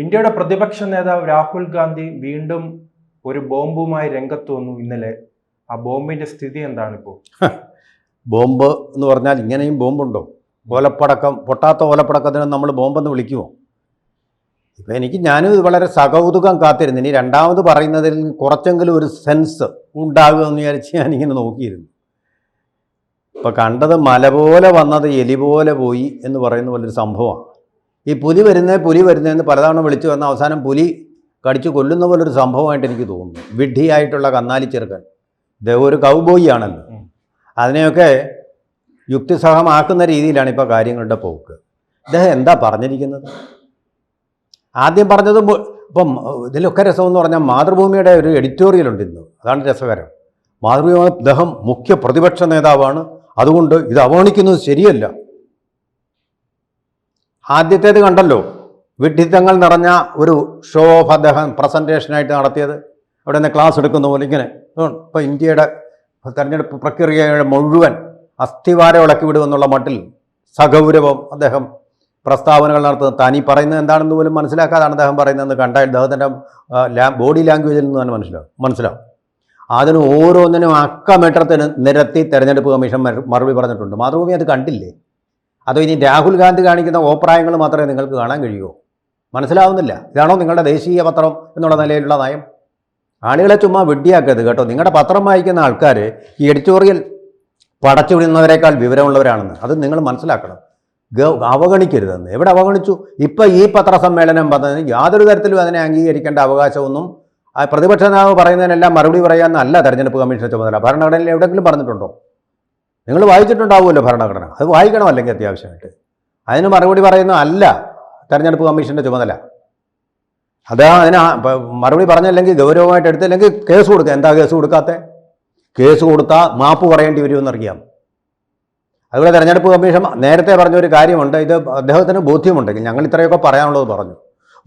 ഇന്ത്യയുടെ പ്രതിപക്ഷ നേതാവ് രാഹുൽ ഗാന്ധി വീണ്ടും ഒരു ബോംബുമായി രംഗത്ത് വന്നു ഇന്നലെ. ആ ബോംബിന്റെ സ്ഥിതി എന്താണ് ഇപ്പോൾ ബോംബ് എന്ന് പറഞ്ഞാൽ ഇങ്ങനെയും ബോംബുണ്ടോ? ഓലപ്പടക്കം പൊട്ടാത്ത ഓലപ്പടക്കത്തിന് നമ്മൾ ബോംബെന്ന് വിളിക്കുമോ ഇപ്പം എനിക്ക് ഞാനും ഇത് വളരെ സകൗതുകം കാത്തിരുന്നു. ഇനി രണ്ടാമത് പറയുന്നതിൽ കുറച്ചെങ്കിലും ഒരു സെൻസ് ഉണ്ടാകുമെന്ന് വിചാരിച്ച് ഞാനിങ്ങനെ നോക്കിയിരുന്നു. ഇപ്പം കണ്ടത് മല പോലെ വന്നത് എലി പോലെ പോയി എന്ന് പറയുന്ന പോലൊരു സംഭവമാണ്. ഈ പുലി വരുന്നേ പുലി വരുന്നതെന്ന് പലതവണ വിളിച്ചു വന്ന അവസാനം പുലി കടിച്ചു കൊല്ലുന്ന പോലൊരു സംഭവമായിട്ട് എനിക്ക് തോന്നുന്നു. വിഡ്ഢിയായിട്ടുള്ള കന്നാലി ചെറുക്കൻ. ഇദ്ദേഹം ഒരു കൗബോയി ആണല്ലോ. അതിനെയൊക്കെ യുക്തിസഹമാക്കുന്ന രീതിയിലാണ് ഇപ്പോൾ കാര്യങ്ങളുടെ പോക്ക്. ഇദ്ദേഹം എന്താ പറഞ്ഞിരിക്കുന്നത്? ആദ്യം പറഞ്ഞത് ഇപ്പം ഇതിലൊക്കെ രസമെന്ന് പറഞ്ഞാൽ മാതൃഭൂമിയുടെ ഒരു എഡിറ്റോറിയൽ ഉണ്ട് ഇന്ന്. അതാണ് രസകരം. മാതൃഭൂമി അദ്ദേഹം മുഖ്യ പ്രതിപക്ഷ നേതാവാണ്. അതുകൊണ്ട് ഇത് അവഗണിക്കുന്നത് ശരിയല്ല. ആദ്യത്തേത് കണ്ടല്ലോ. വിഡ്ഢിത്തങ്ങൾ നിറഞ്ഞ ഒരു ഷോ ഓഫ് അദ്ദേഹം പ്രസന്റേഷനായിട്ട് നടത്തിയത്. അവിടെ നിന്ന് ക്ലാസ് എടുക്കുന്ന പോലെ ഇങ്ങനെ. ഇപ്പോൾ ഇന്ത്യയുടെ തെരഞ്ഞെടുപ്പ് പ്രക്രിയയുടെ മുഴുവൻ അസ്ഥിവാരം ഇളക്കി വിടുമെന്നുള്ള മട്ടിൽ സഗൗരവം അദ്ദേഹം പ്രസ്താവനകൾ നടത്തുന്നത്. തനി പറയുന്നത് എന്താണെന്ന് പോലും മനസ്സിലാക്കാതാണ് അദ്ദേഹം പറയുന്നതെന്ന് കണ്ടാൽ അദ്ദേഹത്തിന്റെ ബോഡി ലാംഗ്വേജിൽ നിന്ന് തന്നെ മനസ്സിലാവും. മനസ്സിലാവും. അതിന് ഓരോന്നിനും അക്കമേറ്റത്തിന് നിരത്തി തെരഞ്ഞെടുപ്പ് കമ്മീഷൻ മറു- മറുപടി പറഞ്ഞിട്ടുണ്ട്. മാതൃഭൂമി അത് കണ്ടില്ലേ? അതോ ഇനി രാഹുൽ ഗാന്ധി കാണിക്കുന്ന ഓപ്രായങ്ങൾ മാത്രമേ നിങ്ങൾക്ക് കാണാൻ കഴിയുമോ മനസ്സിലാവുന്നില്ല. ഇതാണോ നിങ്ങളുടെ ദേശീയ പത്രം എന്നുള്ള നിലയിലുള്ള നയം? ആളുകളെ ചുമ്മാ വെട്ടിയാക്കരുത് കേട്ടോ. നിങ്ങളുടെ പത്രം വായിക്കുന്ന ആൾക്കാർ ഈ എഡിറ്റോറിയൽ പടച്ചു വിടുന്നവരെക്കാൾ വിവരമുള്ളവരാണെന്ന്. അത് നിങ്ങൾ മനസ്സിലാക്കണം. അവഗണിക്കരുതെന്ന്. എവിടെ അവഗണിച്ചു? ഇപ്പം ഈ പത്രസമ്മേളനം പറഞ്ഞതിന് യാതൊരു തരത്തിലും അതിനെ അംഗീകരിക്കേണ്ട അവകാശമൊന്നും പ്രതിപക്ഷ നേതാവ് പറയുന്നതിനെല്ലാം മറുപടി പറയാമെന്നല്ല തെരഞ്ഞെടുപ്പ് കമ്മീഷൻ ചുമതല. ഭരണഘടനയിൽ എവിടെയെങ്കിലും പറഞ്ഞിട്ടുണ്ടോ? നിങ്ങൾ വായിച്ചിട്ടുണ്ടാവുമല്ലോ ഭരണഘടന. അത് വായിക്കണം അല്ലെങ്കിൽ അത്യാവശ്യമായിട്ട്. അതിന് മറുപടി പറയുന്ന അല്ല. തെരഞ്ഞെടുപ്പ് കമ്മീഷന്റെ ചുമതല. അത് അതിന് മറുപടി പറഞ്ഞല്ലെങ്കിൽ ഗൗരവമായിട്ട് എടുത്തില്ലെങ്കിൽ കേസ് കൊടുക്കുക. എന്താ കേസ് കൊടുക്കാത്ത? കേസ് കൊടുത്താൽ മാപ്പ് പറയേണ്ടി വരുമെന്നറിയാം. അതുപോലെ തെരഞ്ഞെടുപ്പ് കമ്മീഷൻ നേരത്തെ പറഞ്ഞൊരു കാര്യമുണ്ട്. ഇത് അദ്ദേഹത്തിന് ബോധ്യമുണ്ടെങ്കിൽ ഞങ്ങൾ ഇത്രയൊക്കെ പറയാനുള്ളത് പറഞ്ഞു.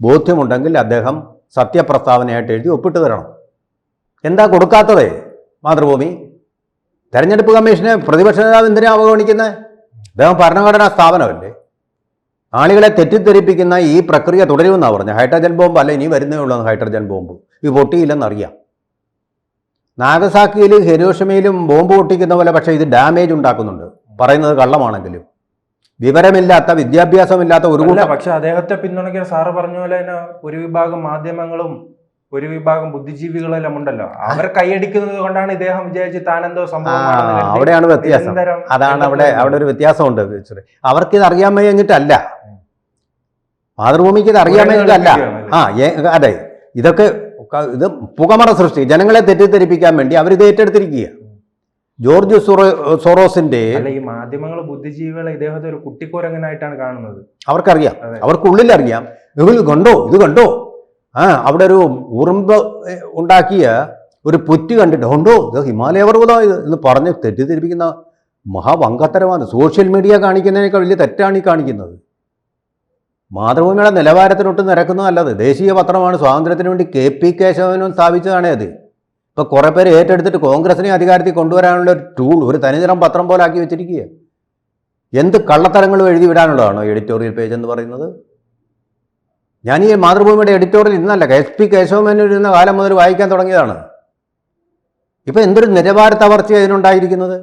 ബോധ്യമുണ്ടെങ്കിൽ അദ്ദേഹം സത്യപ്രസ്താവനയായിട്ട് എഴുതി ഒപ്പിട്ട് തരണം. എന്താ കൊടുക്കാത്തത്? മാതൃഭൂമി? തെരഞ്ഞെടുപ്പ് കമ്മീഷനെ പ്രതിപക്ഷ നേതാവ് എന്തിനാ അവഗണിക്കുന്നത് അദ്ദേഹം ഭരണഘടനാ സ്ഥാപനമല്ലേ? ആളുകളെ തെറ്റിദ്ധരിപ്പിക്കുന്ന ഈ പ്രക്രിയ തുടരുമെന്നാണ് പറഞ്ഞത് ഹൈഡ്രജൻ ബോംബ് അല്ല ഇനി വരുന്നേ ഉള്ളൂ ഹൈഡ്രജൻ ബോംബ്. ഇത് പൊട്ടിയില്ലെന്നറിയാം. നാഗസാക്കിയിലും ഹെരോഷമയിലും ബോംബ് പൊട്ടിക്കുന്ന പോലെ പക്ഷേ ഇത് ഡാമേജ് ഉണ്ടാക്കുന്നുണ്ട്. പറയുന്നത് കള്ളമാണെങ്കിലും. വിവരമില്ലാത്ത വിദ്യാഭ്യാസമില്ലാത്ത ഒരു പക്ഷെ അദ്ദേഹത്തെ പിന്തുണയ്ക്കാൻ സാറ് പറഞ്ഞ പോലെ തന്നെ ഒരു വിഭാഗം മാധ്യമങ്ങളും ഒരു വിഭാഗം ബുദ്ധിജീവികളെല്ലാം ഉണ്ടല്ലോ. അവർ കൈയടിക്കുന്നത് കൊണ്ടാണ് ഇദ്ദേഹം വിചാരിച്ച് താനെന്തോ സംഭവം അവിടെയാണ് വ്യത്യാസം. അതാണ് അവിടെ അവിടെ ഒരു വ്യത്യാസമുണ്ട്. അവർക്ക് ഇത് അറിയാൻ കഴിഞ്ഞിട്ടല്ല. മാതൃഭൂമിക്ക് ഇത് അറിയാൻ കഴിഞ്ഞിട്ടല്ല. ആ അതെ. ഇതൊക്കെ ഇത് പുകമറ സൃഷ്ടി. ജനങ്ങളെ തെറ്റിദ്ധരിപ്പിക്കാൻ വേണ്ടി അവരിത് ഏറ്റെടുത്തിരിക്കുക ജോർജ് സൊറോ സൊറോസിന്റെ ഈ മാധ്യമങ്ങൾ ബുദ്ധിജീവികളെ ഇദ്ദേഹത്തെ ഒരു കുട്ടിക്കോരങ്ങനായിട്ടാണ് കാണുന്നത്. അവർക്കറിയാം. അവർക്കുള്ളിൽ അറിയാം ഇത് കണ്ടോ? ഇത് കണ്ടോ? ആ അവിടെ ഒരു ഉറുമ്പ് ഉണ്ടാക്കിയ ഒരു പുറ്റ് കണ്ടിട്ട് ഉണ്ടോ ഇത് ഹിമാലയ പർവതം ഇത് എന്ന് പറഞ്ഞ് തെറ്റിദ്ധരിപ്പിക്കുന്ന മഹാവങ്കത്തരമാണ് സോഷ്യൽ മീഡിയ കാണിക്കുന്നതിനേക്കാൾ വലിയ തെറ്റാണ് ഈ കാണിക്കുന്നത്. മാതൃഭൂമിയുടെ നിലവാരത്തിനൊട്ട് നിരക്കുന്നതല്ലത്. ദേശീയ പത്രമാണ്. സ്വാതന്ത്ര്യത്തിന് വേണ്ടി കെ പി കേശവനും സ്ഥാപിച്ചതാണേ അത് ഇപ്പൊ കുറെ പേര് ഏറ്റെടുത്തിട്ട് കോൺഗ്രസിനെ അധികാരത്തിൽ കൊണ്ടുവരാനുള്ള ഒരു ടൂൾ ഒരു തനിനിറം പത്രം പോലെ ആക്കി വെച്ചിരിക്കുക എന്ത് കള്ളത്തരങ്ങളും എഴുതി വിടാനുള്ളതാണോ എഡിറ്റോറിയൽ പേജ് എന്ന് പറയുന്നത്? ഞാൻ ഈ മാതൃഭൂമിയുടെ എഡിറ്റോറിയൽ ഇന്നല്ല എസ് പി കേശവമേനോൻ ഇരുന്ന കാലം മുതൽ വായിക്കാൻ തുടങ്ങിയതാണ്. ഇപ്പം എന്തൊരു നിലവാര തകർച്ച അതിനുണ്ടായിരിക്കുന്നത്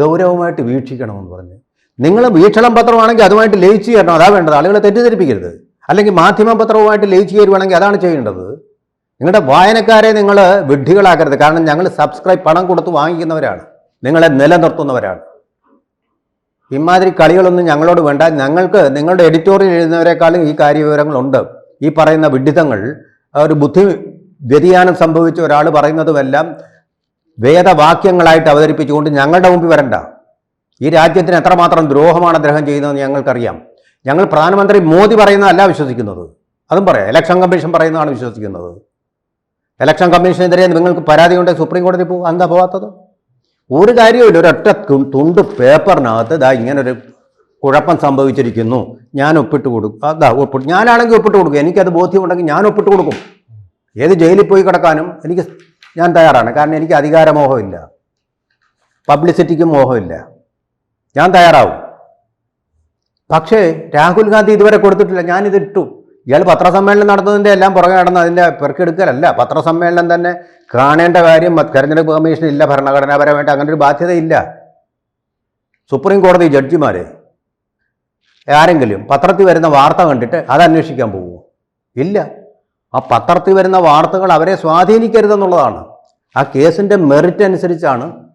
ഗൗരവമായിട്ട് വീക്ഷിക്കണമെന്ന് പറഞ്ഞ്. നിങ്ങൾ വീക്ഷണം പത്രമാണെങ്കിൽ അതുമായിട്ട് ലയിച്ചു ചേരണം അതാ വേണ്ടത്. ആളുകളെ തെറ്റിദ്ധരിപ്പിക്കരുത്. അല്ലെങ്കിൽ മാധ്യമ പത്രവുമായിട്ട് ലയിച്ചു ചേരുവാണെങ്കിൽ അതാണ് ചെയ്യേണ്ടത്. നിങ്ങളുടെ വായനക്കാരെ നിങ്ങൾ വിഡ്ഢികളാക്കരുത്. കാരണം ഞങ്ങൾ സബ്സ്ക്രൈബ് പണം കൊടുത്ത് വാങ്ങിക്കുന്നവരാണ്. നിങ്ങളെ നിലനിർത്തുന്നവരാണ്. ഇമാതിരി കളികളൊന്നും ഞങ്ങളോട് വേണ്ട. ഞങ്ങൾക്ക് നിങ്ങളുടെ എഡിറ്റോറിയൽ എഴുതുന്നവരെക്കാളും ഈ കാര്യവിവരങ്ങളുണ്ട്. ഈ പറയുന്ന വിഡിതങ്ങൾ ഒരു ബുദ്ധി വ്യതിയാനം സംഭവിച്ച ഒരാൾ പറയുന്നതുമെല്ലാം വേദവാക്യങ്ങളായിട്ട് അവതരിപ്പിച്ചുകൊണ്ട് ഞങ്ങളുടെ മുമ്പിൽ വരണ്ട. ഈ രാജ്യത്തിന് എത്രമാത്രം ദ്രോഹമാണ് അദ്ദേഹം ചെയ്യുന്നതെന്ന് ഞങ്ങൾക്കറിയാം. ഞങ്ങൾ പ്രധാനമന്ത്രി മോദി പറയുന്നതല്ല വിശ്വസിക്കുന്നത്. അതും പറയാം. ഇലക്ഷൻ കമ്മീഷൻ പറയുന്നതാണ് വിശ്വസിക്കുന്നത്. ഇലക്ഷൻ കമ്മീഷനെതിരെ നിങ്ങൾക്ക് പരാതി കൊണ്ട് സുപ്രീം കോടതി പോകും എന്താ പോകാത്തത് ഒരു കാര്യമില്ല ഒരൊറ്റ തുണ്ട് പേപ്പറിനകത്ത് ഇതാ ഇങ്ങനൊരു കുഴപ്പം സംഭവിച്ചിരിക്കുന്നു. ഞാൻ ഒപ്പിട്ട് കൊടുക്കും. അതാ ഒപ്പിട്ട് ഞാനാണെങ്കിൽ ഒപ്പിട്ട് കൊടുക്കും. എനിക്കത് ബോധ്യമുണ്ടെങ്കിൽ ഞാൻ ഒപ്പിട്ട് കൊടുക്കും. ഏത് ജയിലിൽ പോയി കിടക്കാനും എനിക്ക് ഞാൻ തയ്യാറാണ്. കാരണം എനിക്ക് അധികാരമോഹമില്ല. പബ്ലിസിറ്റിക്കും മോഹമില്ല. ഞാൻ തയ്യാറാവും. പക്ഷേ രാഹുൽ ഗാന്ധി ഇതുവരെ കൊടുത്തിട്ടില്ല. ഞാനിത് ഇട്ടു. ഇയാൾ പത്രസമ്മേളനം നടത്തുന്നതിന്റെ എല്ലാം പുറകെ നടന്ന് അതിന്റെ പെറുക്കെടുക്കലല്ല. പത്രസമ്മേളനം തന്നെ കാണേണ്ട കാര്യം തെരഞ്ഞെടുപ്പ് കമ്മീഷൻ ഇല്ല ഭരണഘടനാപരമായിട്ട് അങ്ങനെ ഒരു ബാധ്യതയില്ല. സുപ്രീം കോടതി ജഡ്ജിമാർ ആരെങ്കിലും പത്രത്തിൽ വരുന്ന വാർത്ത കണ്ടിട്ട് അത് അന്വേഷിക്കാൻ പോകുമോ ഇല്ല. ആ പത്രത്തിൽ വരുന്ന വാർത്തകൾ അവരെ സ്വാധീനിക്കരുതെന്നുള്ളതാണ്. ആ കേസിന്റെ മെറിറ്റ് അനുസരിച്ചാണ്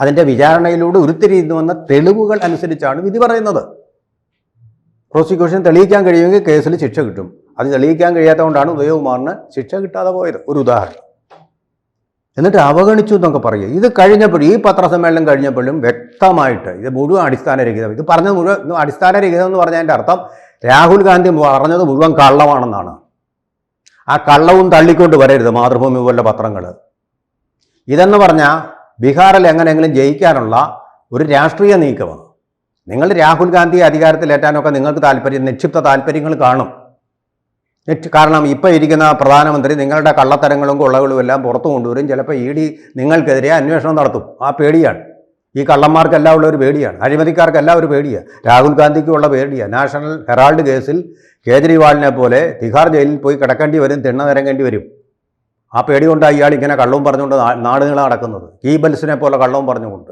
അതിന്റെ വിചാരണയിലൂടെ ഉരുത്തിരിയുന്നു വന്ന തെളിവുകൾ അനുസരിച്ചാണ് വിധി പറയുന്നത്. പ്രോസിക്യൂഷൻ തെളിയിക്കാൻ കഴിയുമെങ്കിൽ കേസിൽ ശിക്ഷ കിട്ടും. അത് തെളിയിക്കാൻ കഴിയാത്തതുകൊണ്ടാണ് ഉദയകുമാറിന് ശിക്ഷ കിട്ടാതെ പോയത്. ഒരു ഉദാഹരണം. എന്നിട്ട് അവഗണിച്ചു എന്നൊക്കെ പറയുക. ഇത് കഴിഞ്ഞപ്പോഴും ഈ പത്രസമ്മേളനം കഴിഞ്ഞപ്പോഴും വ്യക്തമായിട്ട് ഇത് മുഴുവൻ അടിസ്ഥാനരഹിതം. ഇത് പറഞ്ഞത് മുഴുവൻ അടിസ്ഥാനരഹിതം എന്ന് പറഞ്ഞതിന്റെ അർത്ഥം രാഹുൽ ഗാന്ധി പറഞ്ഞത് മുഴുവൻ കള്ളമാണെന്നാണ്. ആ കള്ളവും തള്ളിക്കൊണ്ട് വരരുത് മാതൃഭൂമി പോലുള്ള പത്രങ്ങൾ. ഇതെന്ന് പറഞ്ഞാൽ ബീഹാറിൽ എങ്ങനെയെങ്കിലും ജയിക്കാനുള്ള ഒരു രാഷ്ട്രീയ നീക്കമാണ്. നിങ്ങൾ രാഹുൽ ഗാന്ധിയെ അധികാരത്തിലേറ്റാനൊക്കെ നിങ്ങൾക്ക് താല്പര്യം നിക്ഷിപ്ത താല്പര്യങ്ങൾ കാണും. കാരണം ഇപ്പോൾ ഇരിക്കുന്ന പ്രധാനമന്ത്രി നിങ്ങളുടെ കള്ളത്തരങ്ങളും കൊള്ളകളും എല്ലാം പുറത്തു കൊണ്ടുവരും. ചിലപ്പോൾ ഇ ഡി നിങ്ങൾക്കെതിരെ അന്വേഷണം നടത്തും. ആ പേടിയാണ്. ഈ കള്ളന്മാർക്കെല്ലാം ഉള്ള ഒരു പേടിയാണ്. അഴിമതിക്കാർക്കെല്ലാം ഒരു പേടിയാണ്. രാഹുൽ ഗാന്ധിക്കുള്ള പേടിയാണ് നാഷണൽ ഹെറാൾഡ് കേസിൽ കേജ്രിവാളിനെ പോലെ തിഹാർ ജയിലിൽ പോയി കിടക്കേണ്ടി വരും തിണ്ണ നിരങ്ങേണ്ടി വരും. ആ പേടി കൊണ്ടാണ് ഇയാൾ ഇങ്ങനെ കള്ളവും പറഞ്ഞുകൊണ്ട് നാ- നാട് നീളെ നടക്കുന്നത്. ഗീബൽസിനെ പോലെ കള്ളവും പറഞ്ഞുകൊണ്ട്.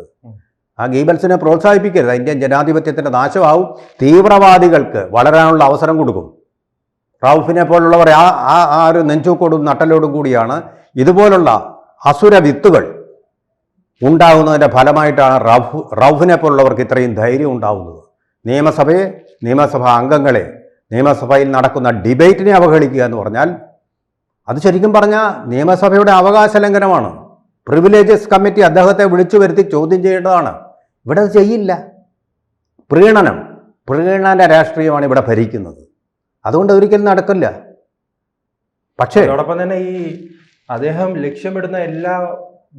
ആ ഗീബൽസിനെ പ്രോത്സാഹിപ്പിക്കരുത്. ഇന്ത്യൻ ജനാധിപത്യത്തിന്റെ നാശമാവും. തീവ്രവാദികൾക്ക് വളരാനുള്ള അവസരം കൊടുക്കും. റൌഫിനെ പോലുള്ളവർ ആ ആ ആ ഒരു നെഞ്ചൂക്കോടും നട്ടലോടും കൂടിയാണ് ഇതുപോലുള്ള അസുര വിത്തുകൾ ഉണ്ടാകുന്നതിന്റെ ഫലമായിട്ടാണ് റൌഫ് റൌഫിനെ പോലുള്ളവർക്ക് ഇത്രയും ധൈര്യം ഉണ്ടാവുന്നത്. നിയമസഭയെ നിയമസഭാ അംഗങ്ങളെ നിയമസഭയിൽ നടക്കുന്ന ഡിബേറ്റിനെ അവഹേളിക്കുക എന്ന് പറഞ്ഞാൽ അത് ശരിക്കും പറഞ്ഞാൽ നിയമസഭയുടെ അവകാശ ലംഘനമാണ് പ്രിവിലേജസ് കമ്മിറ്റി അദ്ദേഹത്തെ വിളിച്ചു വരുത്തി ചോദ്യം ചെയ്യേണ്ടതാണ്. ഇവിടെ അത് ചെയ്യില്ല. പ്രീണനം പ്രീണന രാഷ്ട്രീയമാണ് ഇവിടെ ഭരിക്കുന്നത്. അതുകൊണ്ട് ഒരിക്കലും നടക്കില്ല. പക്ഷേ അതോടൊപ്പം തന്നെ ഈ അദ്ദേഹം ലക്ഷ്യമിടുന്ന എല്ലാ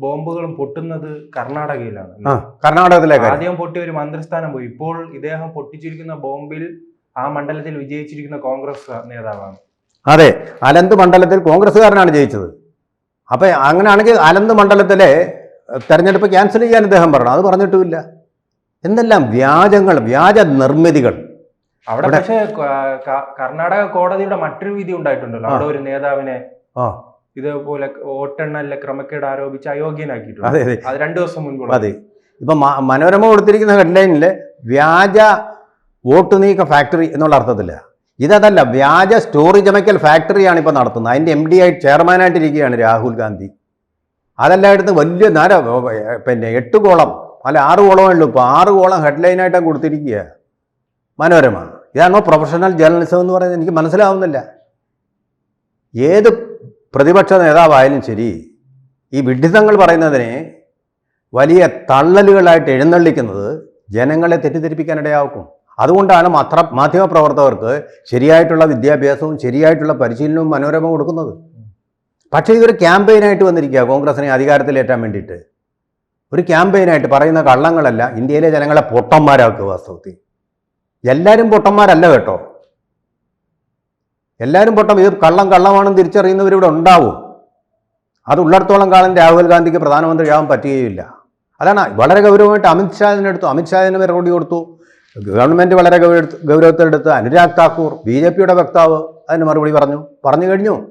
ബോംബുകളും പൊട്ടുന്നത് കർണാടകയിലാണ്. കർണാടകത്തിലെ കർണാടകത്തിലേക്ക് ആദ്യം പൊട്ടിയ ഒരു മന്ത്രിസ്ഥാനം പോയി. ഇപ്പോൾ ഇദ്ദേഹം പൊട്ടിച്ചിരിക്കുന്ന ബോംബിൽ ആ മണ്ഡലത്തിൽ വിജയിച്ചിരിക്കുന്ന കോൺഗ്രസ് നേതാവാണ്. അതെ അലന്ത് മണ്ഡലത്തിൽ കോൺഗ്രസ്സുകാരനാണ് ജയിച്ചത്. അപ്പൊ അങ്ങനെയാണെങ്കിൽ അലന്ത് മണ്ഡലത്തിലെ തെരഞ്ഞെടുപ്പ് ക്യാൻസൽ ചെയ്യാൻ അദ്ദേഹം പറഞ്ഞു. അത് പറഞ്ഞിട്ടുമില്ല. എന്തെല്ലാം വ്യാജങ്ങൾ വ്യാജ നിർമ്മിതികൾ. അവിടെ പക്ഷേ കർണാടക കോടതിയുടെ മറ്റൊരു വിധി ഉണ്ടായിട്ടുണ്ടല്ലോ. അവിടെ ഒരു നേതാവിനെ ഇതേപോലെ വോട്ടെണ്ണലിലെ ക്രമക്കേട് ആരോപിച്ച് അയോഗ്യനാക്കിയിട്ടുണ്ട്. അതെ അതെ. അത് രണ്ടു ദിവസം മുൻപ് അതെ. ഇപ്പൊ മനോരമ കൊടുത്തിരിക്കുന്ന ഹെഡ്ലൈനിൽ വ്യാജ വോട്ട് നീക്ക ഫാക്ടറി എന്നുള്ള അർത്ഥത്തില്ല ഇതല്ല വ്യാജ സ്റ്റോറി ചമയ്ക്കൽ ഫാക്ടറിയാണ് ഇപ്പോൾ നടത്തുന്നത്. അതിന്റെ എം ഡി ആയി ചെയർമാനായിട്ടിരിക്കുകയാണ് രാഹുൽ ഗാന്ധി. അതെല്ലായിടത്തും വലിയ നര പിന്നെ എട്ട് കോളം അല്ല ആറ് കോളമേ ഉള്ളൂ. ഇപ്പോൾ ആറ് കോളം ഹെഡ്ലൈനായിട്ടാണ് കൊടുത്തിരിക്കുക. മനോരമ. ഇതാണോ പ്രൊഫഷണൽ ജേർണലിസം എന്ന് പറയുന്നത്? എനിക്ക് മനസ്സിലാവുന്നില്ല. ഏത് പ്രതിപക്ഷ നേതാവായാലും ശരി ഈ വിഡ്ഢിതങ്ങൾ പറയുന്നതിനെ വലിയ തള്ളലുകളായിട്ട് എഴുന്നള്ളിക്കുന്നത് ജനങ്ങളെ തെറ്റിദ്ധരിപ്പിക്കാനിടയാക്കും. അതുകൊണ്ടാണ് മാത്ര മാധ്യമപ്രവർത്തകർക്ക് ശരിയായിട്ടുള്ള വിദ്യാഭ്യാസവും ശരിയായിട്ടുള്ള പരിശീലനവും മനോരമ കൊടുക്കുന്നത്. പക്ഷേ ഇതൊരു ക്യാമ്പയിനായിട്ട് വന്നിരിക്കുക കോൺഗ്രസിനെ അധികാരത്തിലേറ്റാൻ വേണ്ടിയിട്ട്. ഒരു ക്യാമ്പയിനായിട്ട് പറയുന്ന കള്ളങ്ങളല്ല ഇന്ത്യയിലെ ജനങ്ങളെ പൊട്ടന്മാരാക്കുക വാസ്തവത്തിൽ. എല്ലാവരും പൊട്ടന്മാരല്ല കേട്ടോ. എല്ലാവരും പൊട്ടം ഇത് കള്ളം കള്ളമാണെന്ന് തിരിച്ചറിയുന്നവരിവിടെ ഉണ്ടാവും. അത് ഉള്ളിടത്തോളം കാലം രാഹുൽ ഗാന്ധിക്ക് പ്രധാനമന്ത്രിയാവാൻ പറ്റുകയില്ല. അതാണ് വളരെ ഗൗരവമായിട്ട് അമിത്ഷാദിനെടുത്തു അമിത്ഷാദിന് മറുപടി കൊടുത്തു. ഗവൺമെന്റ് വളരെ ഗൗരവ ഗൗരവത്തിലെടുത്ത് അനുരാഗ് താക്കൂർ ബി ജെ പിയുടെ വക്താവ് അതിന് മറുപടി പറഞ്ഞു. പറഞ്ഞു കഴിഞ്ഞു.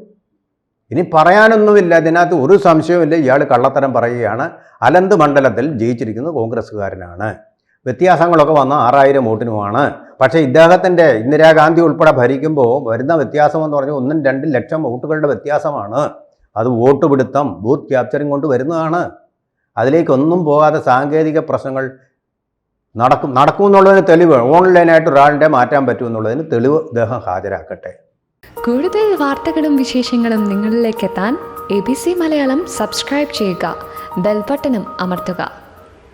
ഇനി പറയാനൊന്നുമില്ല. ഇതിനകത്ത് ഒരു സംശയവുമില്ല. ഇയാൾ കള്ളത്തരം പറയുകയാണ്. അലന്ത് മണ്ഡലത്തിൽ ജയിച്ചിരിക്കുന്നത് കോൺഗ്രസ്സുകാരനാണ്. വ്യത്യാസങ്ങളൊക്കെ വന്ന ആറായിരം വോട്ടിനുമാണ്. പക്ഷേ ഇദ്ദേഹത്തിന്റെ ഇന്ദിരാഗാന്ധി ഉൾപ്പെടെ ഭരിക്കുമ്പോൾ വരുന്ന വ്യത്യാസം എന്ന് പറഞ്ഞാൽ ഒന്നും രണ്ട് ലക്ഷം വോട്ടുകളുടെ വ്യത്യാസമാണ്. അത് വോട്ട് പിടുത്തം ബൂത്ത് ക്യാപ്ചറിങ് കൊണ്ട് വരുന്നതാണ്. അതിലേക്കൊന്നും പോകാതെ സാങ്കേതിക പ്രശ്നങ്ങൾ നടക്കും നടക്കും എന്നുള്ളതിന് തെളിവ് ഓൺലൈനായിട്ട് ഒരാളിന്റെ മാറ്റാൻ പറ്റുമെന്നുള്ളതിന് തെളിവ് ഇദ്ദേഹം ഹാജരാക്കട്ടെ. കൂടുതൽ വാർത്തകളും വിശേഷങ്ങളും നിങ്ങളിലേക്ക് എത്താൻ A B C Malayalam subscribe ചെയ്യുക ബെൽബട്ടനും അമർത്തുക.